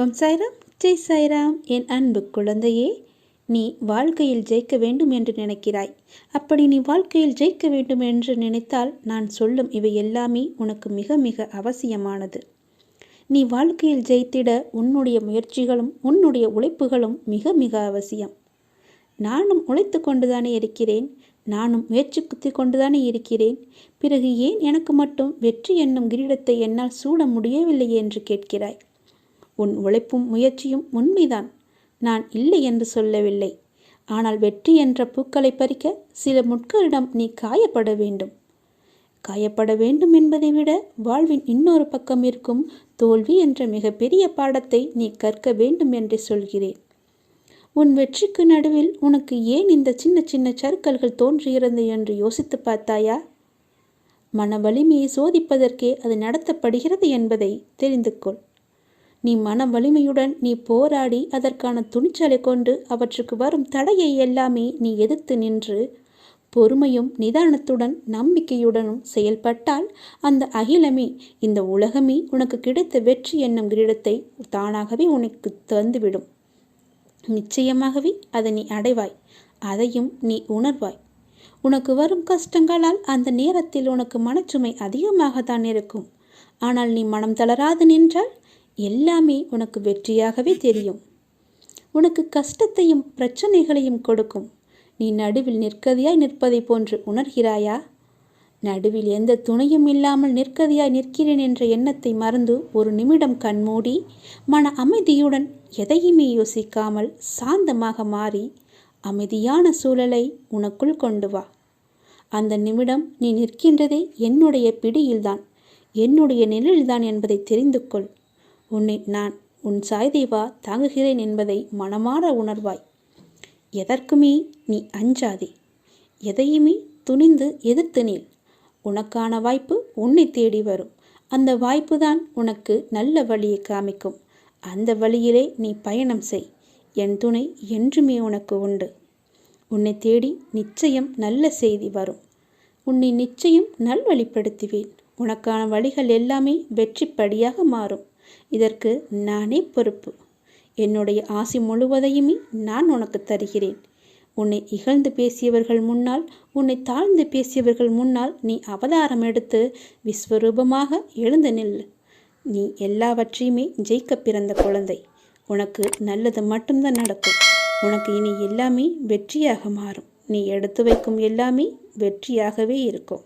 ஓம் சாய்ராம் ஜெய் சாய்ராம் என் அன்பு குழந்தையே நீ வாழ்க்கையில் ஜெயிக்க வேண்டும் என்று நினைக்கிறாய். அப்படி நீ வாழ்க்கையில் ஜெயிக்க வேண்டும் என்று நினைத்தால் நான் சொல்லும் இவை எல்லாமே உனக்கு மிக மிக அவசியமானது. நீ வாழ்க்கையில் ஜெயித்திட உன்னுடைய முயற்சிகளும் உன்னுடைய உழைப்புகளும் மிக மிக அவசியம். நானும் உழைத்து கொண்டுதானே இருக்கிறேன். நானும் முயற்சி குத்தி கொண்டுதானே இருக்கிறேன். பிறகு ஏன் எனக்கு மட்டும் வெற்றி என்னும் கிரீடத்தை என்னால் சூட முடியவில்லை என்று கேட்கிறாய். உன் உழைப்பும் முயற்சியும் உண்மைதான். நான் இல்லை என்று சொல்லவில்லை. ஆனால் வெற்றி என்ற பூக்களை பறிக்க சில முட்களிடம் நீ காயப்பட வேண்டும். காயப்பட வேண்டும் என்பதை விட வாழ்வின் இன்னொரு பக்கம் இருக்கும் தோல்வி என்ற மிகப்பெரிய பாடத்தை நீ கற்க வேண்டும் என்று சொல்கிறேன். உன் வெற்றிக்கு நடுவில் உனக்கு ஏன் இந்த சின்ன சின்ன சறுக்கல்கள் தோன்றுகிறது என்று யோசித்து பார்த்தாயா? மன வலிமையை சோதிப்பதற்கே அது நடத்தப்படுகிறது என்பதை தெரிந்து கொள். நீ மன வலிமையுடன் நீ போராடி அதற்கான துணிச்சலை கொண்டு அவற்றுக்கு வரும் தடையை எல்லாமே நீ எதிர்த்து நின்று பொறுமையும் நிதானத்துடன் நம்பிக்கையுடனும் செயல்பட்டால் அந்த அகிலமே இந்த உலகமே உனக்கு கிடைத்த வெற்றி என்னும் கிரீடத்தை தானாகவே உனக்கு தந்துவிடும். நிச்சயமாகவே அதை நீ அடைவாய் அதையும் நீ உணர்வாய். உனக்கு வரும் கஷ்டங்களால் அந்த நேரத்தில் உனக்கு மனச்சுமை அதிகமாகத்தான் இருக்கும். ஆனால் நீ மனம் தளராது நின்றால் எல்லாமே உனக்கு வெற்றியாகவே தெரியும். உனக்கு கஷ்டத்தையும் பிரச்சனைகளையும் கொடுக்கும். நீ நடுவில் நிற்கதியாய் நிற்பதை போன்று உணர்கிறாயா? நடுவில் எந்த துணையும் இல்லாமல் நிற்கதியாய் நிற்கிறேன் என்ற எண்ணத்தை மறந்து ஒரு நிமிடம் கண்மூடி மன அமைதியுடன் எதையுமே யோசிக்காமல் சாந்தமாக மாறி அமைதியான சூழலை உனக்குள் கொண்டு வா. அந்த நிமிடம் நீ நிற்கின்றதே என்னுடைய பிடியில்தான். என்னுடைய நிழல்தான் என்பதை தெரிந்து கொள். உன்னை நான் உன் சாய்தேவா தாங்குகிறேன் என்பதை மனமாற உணர்வாய். எதற்குமே நீ அஞ்சாதே. எதையுமே துணிந்து எதிர்த்து நீள் உனக்கான வாய்ப்பு உன்னை தேடி வரும். அந்த வாய்ப்பு தான் உனக்கு நல்ல வழியை காமிக்கும். அந்த வழியிலே நீ பயணம் செய். என் துணை என்றுமே உனக்கு உண்டு. உன்னை தேடி நிச்சயம் நல்ல செய்தி வரும். உன்னை நிச்சயம் நல்வழிப்படுத்துவேன். உனக்கான வழிகள் எல்லாமே வெற்றிப்படியாக மாறும். இதற்கு நானே பொறுப்பு. என்னுடைய ஆசி முழுவதையுமே நான் உனக்கு தருகிறேன். உன்னை இகழ்ந்து பேசியவர்கள் முன்னால் உன்னை தாழ்ந்து பேசியவர்கள் முன்னால் நீ அவதாரம் எடுத்து விஸ்வரூபமாக எழுந்து நில் நீ எல்லாவற்றையுமே ஜெயிக்க பிறந்த குழந்தை. உனக்கு நல்லது மட்டும்தான் நடக்கும். உனக்கு இனி எல்லாமே வெற்றியாக மாறும். நீ எடுத்து வைக்கும் எல்லாமே வெற்றியாகவே இருக்கும்.